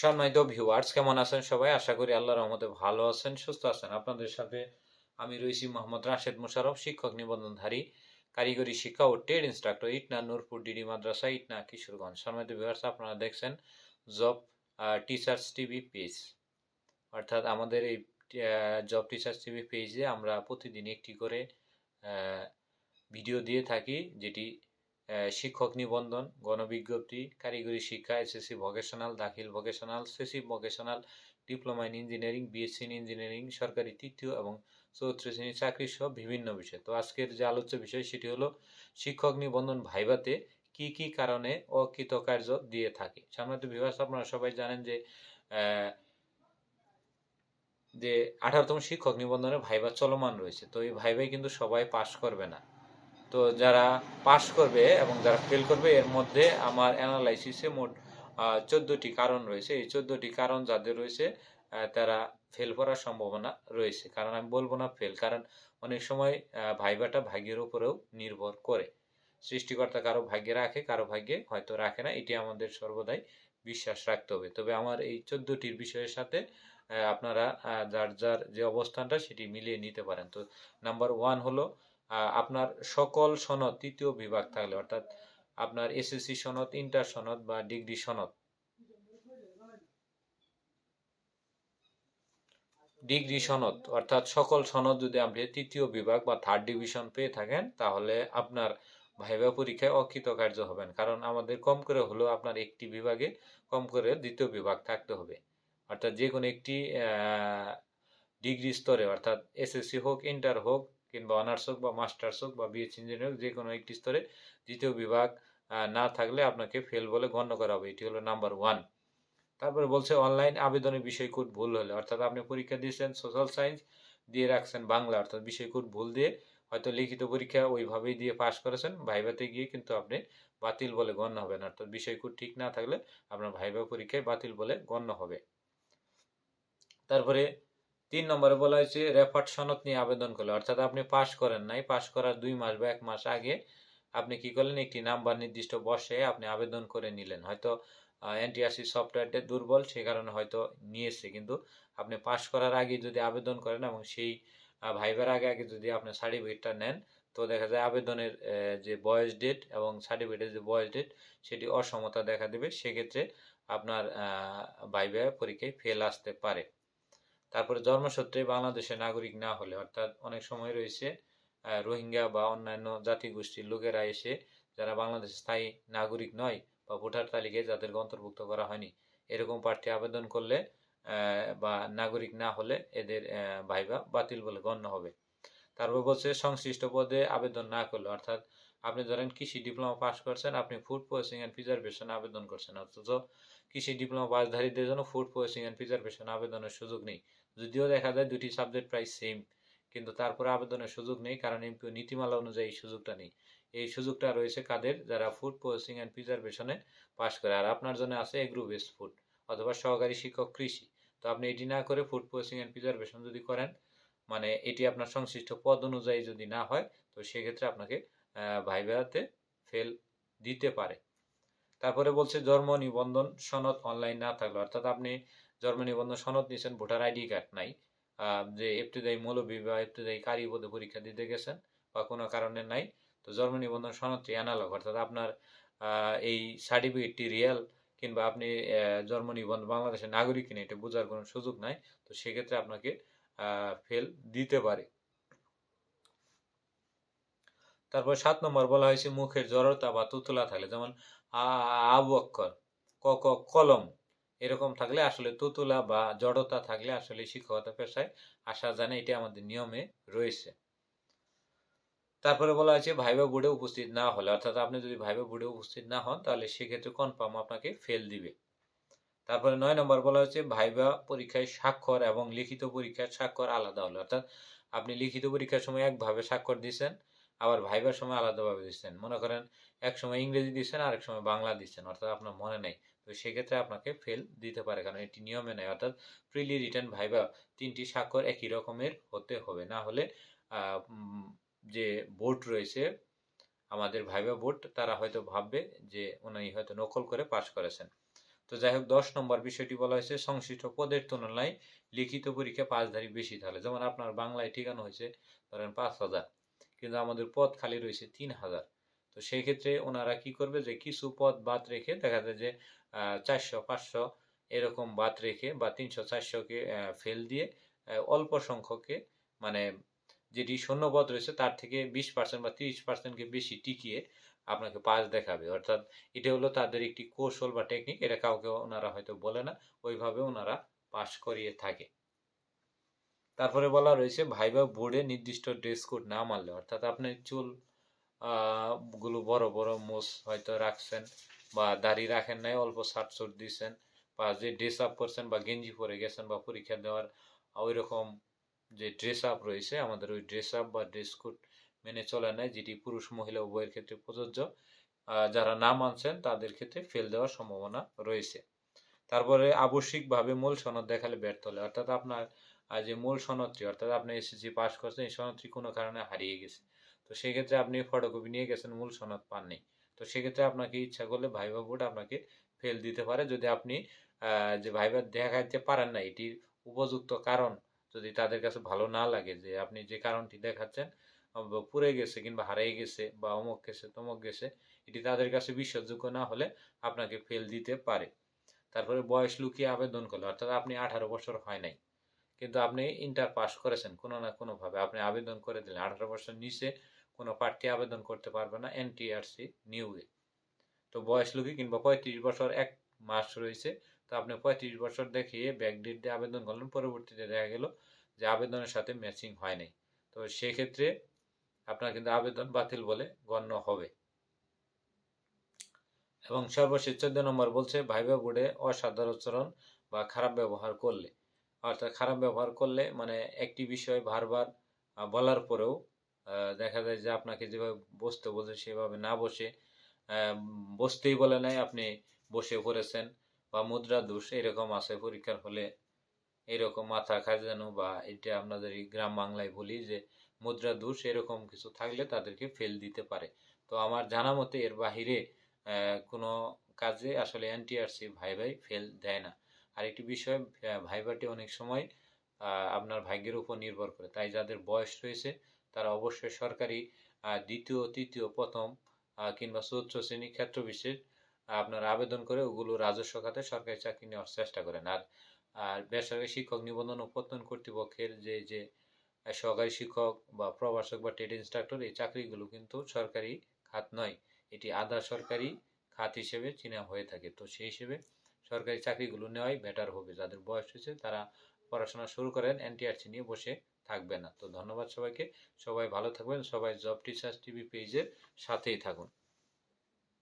সম্মানিত ভিউয়ার্স কেমন আছেন সবাই? আশা করি আল্লাহর রহমতে ভালো আছেন, সুস্থ আছেন। আপনাদের সাথে আমি রয়েছি মোহাম্মদ রাশেদ মুশারফ শিক্ষক নিবন্ধনধারী, কারিগরি শিক্ষা ও trade instructor Itna Nurpur D D মাদ্রাসা, ইটনা কিশোরগঞ্জ। সম্মানিত ভিউয়ার্স আপনারা দেখছেন জব টিচার্স টিভি পেজ অর্থাৎ আমাদের এই জব টিচার্স টিভি পেজে আমরা প্রতিদিন একটি করে ভিডিও দিয়ে থাকি, যেটি শিক্ষক নিবন্ধন, গণবিজ্ঞপ্তি, কারিগরি শিক্ষা, এসএসসি ভোকেশনাল দাখিল vocational সেসি vocational diploma in engineering BSc in engineering সরকারি তৃতীয় এবং চতুর্থ শ্রেণির চাকরি সহ বিভিন্ন বিষয়। তো আজকের যে আলোচ্য বিষয় সেটি হলো শিক্ষক নিবন্ধন ভাইভাতে কি কি কারণে অকৃতকার্য দিয়ে থাকে। সাধারণত বিভাগ আপনারা সবাই জানেন যে যে আঠারোতম শিক্ষক নিবন্ধনে ভাইবা চলমান রয়েছে। তো এই ভাইভাই কিন্তু সবাই পাশ করবে না। তো যারা পাশ করবে এবং যারা ফেল করবে, এর মধ্যে আমার অ্যানালাইসিসে মোট চোদ্দটি কারণ রয়েছে। এই চোদ্দটি কারণ যাদের রয়েছে তারা ফেল করার সম্ভাবনা রয়েছে। কারণ আমি বলব না ফেল কারণ অনেক সময় ভাইবাটা ভাগ্যের উপরেও নির্ভর করে। সৃষ্টিকর্তা কারও ভাগ্যে রাখে, কারও ভাগ্যে হয়তো রাখে না। এটি আমাদের সর্বদাই বিশ্বাস রাখতে হবে। তবে আমার এই চোদ্দটির বিষয়ের সাথে আপনারা যার যার যে অবস্থানটা, সেটি মিলিয়ে নিতে পারেন। তো নাম্বার ওয়ান হলো আপনার সকল সনদ, তৃতীয় বিভাগ থাকলে অর্থাৎ আপনার এসএসসি সনদ, ইন্টার সনদ বা ডিগ্রি সনদ। ডিগ্রি সনদ, অর্থাৎ সকল সনদ যদি আপনি তৃতীয় বিভাগ বা থার্ড ডিভিশন পেয়ে থাকেন, তাহলে আপনার ভাইবা পরীক্ষায় অকৃতকার্য হবেন। কারণ আমাদের কম করে হলেও আপনার একটি বিভাগে কম করে দ্বিতীয় বিভাগ থাকতে হবে। অর্থাৎ যে কোনো একটি ডিগ্রি স্তরে, অর্থাৎ এসএসসি হোক, ইন্টার হোক কিংবা অনার্স হোক বা মাস্টার্স হোক বা বিএসসি ইঞ্জিনিয়ার হোক যে কোনো একটি স্তরে দ্বিতীয় বিভাগ না থাকলে আপনাকে ফেল বলে গণ্য করা হবে। এটি হলো নাম্বার ওয়ান তারপরে বলছে অনলাইন আবেদনের বিষয় কোড ভুল হলে। অর্থাৎ আপনি পরীক্ষা দিয়েছেন সোশ্যাল সায়েন্স দিয়ে রাখছেন বাংলা, অর্থাৎ বিষয় কোড ভুল দিয়ে হয়তো লিখিত পরীক্ষা ওইভাবেই দিয়ে পাশ করেছেন। ভাইভাতে গিয়ে কিন্তু আপনি বাতিল বলে গণ্য হবেন। অর্থাৎ বিষয় কোড ঠিক না থাকলে আপনার ভাইভা পরীক্ষায় বাতিল বলে গণ্য হবে। তারপরে তিন নম্বরে বলা হয়েছে রেফার্ট সনদ নিয়ে আবেদন করলে। অর্থাৎ আপনি পাশ করেন নাই পাশ করার দুই মাস বা এক মাস আগে আপনি কি করলেন? একটি নাম্বার নির্দিষ্ট বসে আপনি আবেদন করে নিলেন। হয়তো এনটিআরসি সফটওয়্যারটা দুর্বল, সে কারণে হয়তো নিয়েছে। কিন্তু আপনি পাশ করার আগে যদি আবেদন করেন এবং সেই ভাইবার আগে আগে যদি আপনি সার্টিফিকেটটা নেন, তো দেখা যায় আবেদনের যে বয়স ডেট এবং সার্টিফিকেটের যে বয়স ডেট সেটি অসমতা দেখা দেবে। সেক্ষেত্রে আপনার ভাইবা পরীক্ষায় ফেল আসতে পারে। তারপরে জন্মসূত্রে বাংলাদেশের নাগরিক না হলে, অর্থাৎ অনেক সময় রয়েছে রোহিঙ্গা বা অন্যান্য জাতিগোষ্ঠীর লোকেরা এসে যারা বাংলাদেশের স্থায়ী নাগরিক নয় বা ভোটার তালিকায় যাদেরকে অন্তর্ভুক্ত করা হয়নি, এরকম প্রার্থী আবেদন করলে বা নাগরিক না হলে এদের ভাইবা বাতিল বলে গণ্য হবে। তারপর বলছে, সংশ্লিষ্ট পদে আবেদন না করলে, অর্থাৎ আপনি ধরেন কৃষি ডিপ্লোমা পাস করছেন, আপনি ফুড প্রসেসিং অ্যান্ড প্রিজার্ভেশন আবেদন করছেন, অথচ কৃষি ডিপ্লোমা পাসধারীদের জন্য ফুড প্রসেসিং অ্যান্ড প্রিজার্ভেশন আবেদনের সুযোগ নেই। যদিও দেখা যায় দুটি সাবজেক্ট প্রায় সেম কিন্তু তারপরে আবেদনের সুযোগ নেই, কারণ এমপিও নীতিমালা অনুযায়ী সুযোগটা নেই। এই সুযোগটা রয়েছে কাদের? যারা ফুড প্রসেসিং অ্যান্ড প্রিজার্ভেশনে পাশ করে। আর আপনার জন্য আছে এগ্রো বেস্ট ফুড অথবা সহকারী শিক্ষক কৃষি। তো আপনি এটি না করে ফুড প্রসেসিং অ্যান্ড প্রিজার্ভেশন যদি করেন মানে এটি আপনার সংশ্লিষ্ট পদ অনুযায়ী যদি না হয়, তো সেক্ষেত্রে আপনাকে ভাইভাতে ফেল দিতে পারে। তারপরে বলছে জন্ম নিবন্ধন সনদ অনলাইন না থাকলে। অর্থাৎ আপনি জন্ম নিবন্ধন সনদ নিয়েছেন, ভোটার আইডি কার্ড নাই যে ইবতদায়ী মৌলবী বা ইবতদায়ী কারি পদে পরীক্ষা দিতে গেছেন বা কোনো কারণে নাই, তো জন্ম নিবন্ধন সনদটি অ্যানালগ অর্থাৎ আপনার এই সার্টিফিকেটটি রিয়েল কিংবা আপনি জন্ম নিবন্ধন বাংলাদেশের নাগরিক কিনা এটা বোঝার কোনো সুযোগ নাই, তো সেক্ষেত্রে আপনাকে ফেল দিতে পারে। তারপর সাত নম্বর বলা হয়েছে, মুখের জড়তা বা তুতলা থাকলে, যেমন, আ- আবু অক্ষর ক ক, কলম এরকম থাকলে আসলে তুতুলা বা জড়তা থাকলে আসলে শিক্ষকতা পেশায় আসা জানে এটা আমাদের নিয়মে রয়েছে। তারপরে বলা হয়েছে, ভাইবা বোর্ডে উপস্থিত না হলে, অর্থাৎ আপনি যদি ভাইবা বোর্ডে উপস্থিত না হন, তাহলে সেক্ষেত্রে কনফার্ম আপনাকে ফেল দিবে। তারপরে নয় নম্বর বলা হচ্ছে ভাইবা পরীক্ষায় স্বাক্ষর এবং লিখিত পরীক্ষার স্বাক্ষর আলাদা হলো, অর্থাৎ আপনি লিখিত পরীক্ষার সময় একভাবে স্বাক্ষর দিচ্ছেন আবার ভাইবার সময় আলাদাভাবে দিচ্ছেন মনে করেন, এক সময় ইংরেজি দিচ্ছেন আরেক সময় বাংলা দিচ্ছেন অর্থাৎ আপনার মনে নেই। তো সেক্ষেত্রে আপনাকে ফেল দিতে পারে। কারণ এটি নিয়মে নেই অর্থাৎ প্রিলি রিটার্ন ভাইবা তিনটি স্বাক্ষর একই রকমের হতে হবে। না হলে যে বোর্ড রয়েছে, আমাদের ভাইবা বোর্ড তারা হয়তো ভাববে যে উনি হয়তো নকল করে পাশ করেছেন। তো যাই হোক, দশ নম্বর বিষয়টি বলা হয়েছে, সংশ্লিষ্ট পদের তুলনায় লিখিত পরীক্ষা পাঁচধারী বেশি। তাহলে যেমন আপনার বাংলায় ঠিকানো হয়েছে, ধরেন পাঁচ হাজার, কিন্তু আমাদের পদ খালি রয়েছে তিন হাজার। তো সেই ক্ষেত্রে ওনারা কি করবে যে কিছু পদ বাদ রেখে দেখা যায় যে চারশো, পাঁচশো এরকম বাদ রেখে বা তিনশো চারশোকে ফেল দিয়ে অল্প সংখ্যকে মানে যেটি শূন্যপদ রয়েছে তার থেকে বিশ পার্সেন্ট বা তিরিশ পার্সেন্টকে বেশি টিকিয়ে আপনাকে পাস দেখাবে। অর্থাৎ এটা হলো তাদের একটি কৌশল বা টেকনিক এটা কাউকে ওনারা হয়তো বলে না, ওইভাবে ওনারা পাস করিয়ে থাকে। তারপরে বলা রয়েছে ভাইবা বোর্ডে নির্দিষ্ট ড্রেস কোড না মানলে, অর্থাৎ আপনি চুলগুলো বড় বড় মোষ হয়তো রাখছেন বা দাড়ি রাখেন নাই, অল্প শার্ট সুট দিয়েছেন বা যে ড্রেস আপ করছেন বা গেঞ্জি পরে গেছেন বা পরীক্ষা দেওয়ার ওই রকম যে ড্রেস আপ রয়েছে, আমাদের ওই ড্রেস আপ বা ড্রেস কোড মেনে চলে নাই, যেটি পুরুষ মহিলা উভয়ের ক্ষেত্রে প্রযোজ্য। যারা না মানছেন তাদের ক্ষেত্রে ফেল দেওয়ার সম্ভাবনা রয়েছে। তারপরে আবশ্যিকভাবে মূল সনদ দেখালে ব্যর্থ হলে, অর্থাৎ আপনার যে মূল সনদটি, অর্থাৎ আপনি এসএসসি পাস করছেন, এই সনদটি কোনো কারণে হারিয়ে গেছে। তো সেক্ষেত্রে আপনি ফটোকপি নিয়ে গেছেন, মূল সনদ পাননি। তো সেক্ষেত্রে আপনাকে ইচ্ছা করলে ভাইবা বোর্ড আপনাকে ফেল দিতে পারে। যদি আপনি যে ভাইবা দেখাইতে পারেন না, এটির উপযুক্ত কারণ যদি তাদের কাছে ভালো না লাগে, যে আপনি যে কারণটি দেখাচ্ছেন পুড়ে গেছে কিংবা হারিয়ে গেছে বা অমুক গেছে, তমুক গেছে, এটি তাদের কাছে বিশ্বাসযোগ্য না হলে আপনাকে ফেল দিতে পারে। তারপরে বয়স লুকিয়ে আবেদন করলে, অর্থাৎ আপনি আঠারো বছর হয় নাই, কিন্তু আপনি ইন্টার পাস করেছেন কোনো না কোনোভাবে। আপনি আবেদন করে দিলেন, আঠারো বছর নিচে কোনো প্রার্থী আবেদন করতে পারবে না এনটিআরসি নিউয়ে তো বয়স লুকিয়ে কিংবা পঁয়ত্রিশ বছর এক মাস রয়েছে, তো আপনি পঁয়ত্রিশ বছর দেখিয়ে ব্যাকডেট দিয়ে আবেদন করলেন, পরবর্তীতে দেখা গেল যে আবেদনের সাথে ম্যাচিং হয় নাই। তো সেক্ষেত্রে আপনার কিন্তু আবেদন বাতিল বলে গণ্য হবে। এবং সর্বশেষ চোদ্দ নম্বর বলছে, ভাইবা বোর্ডে অসাধারণ বা খারাপ ব্যবহার করলে। অর্থাৎ খারাপ ব্যবহার করলে মানে একটি বিষয় বারবার বলার পরেও দেখা যায় যে আপনাকে যেভাবে বসতে বলছে সেভাবে না বসে বসতেই বলে নাই আপনি বসে পড়েছেন বা মুদ্রা দোষ এরকম আছে পরীক্ষার হলে। এরকম মাথা খাজানো বা এটা আপনাদের গ্রাম বাংলায় বলি যে মুদ্রা দোষ এরকম কিছু থাকলে তাদেরকে ফেল দিতে পারে। তো আমার জানা মতে এর বাহিরে কোনো কাজে আসলে এনটিআরসি ভাই ভাই ফেল দেয় না। আর একটি বিষয় ভাইভাটি অনেক সময় আপনার ভাগ্যের উপর নির্ভর করে। তাই যাদের বয়স রয়েছে তারা অবশ্যই সরকারি দ্বিতীয়, তৃতীয়, প্রথম কিংবা চতুর্থ শ্রেণি ক্ষেত্র বিশেষ আপনার আবেদন করে ওগুলো রাজস্ব খাতে সরকারি চাকরি নেওয়ার চেষ্টা করেন। আর আর বেসরকারি শিক্ষক নিবন্ধন ও প্রত্যয়ন কর্তৃপক্ষের যে যে সহকারী শিক্ষক বা প্রভাষক বা ট্রেড ইনস্ট্রাক্টর, এই চাকরিগুলো কিন্তু সরকারি খাত নয়, এটি আধা সরকারি খাত হিসেবে চিনা হয়ে থাকে। তো সেই হিসেবে সরকারি চাকরিগুলো নেওয়াই বেটার হবে। যাদের বয়স হয়েছে তারা পড়াশোনা শুরু করেন, এনটিআরসি নিয়ে বসে থাকবে না। তো ধন্যবাদ সবাইকে। সবাই ভালো থাকবেন। সবাই জব টিচার্স টিভি পেজের সাথেই থাকুন।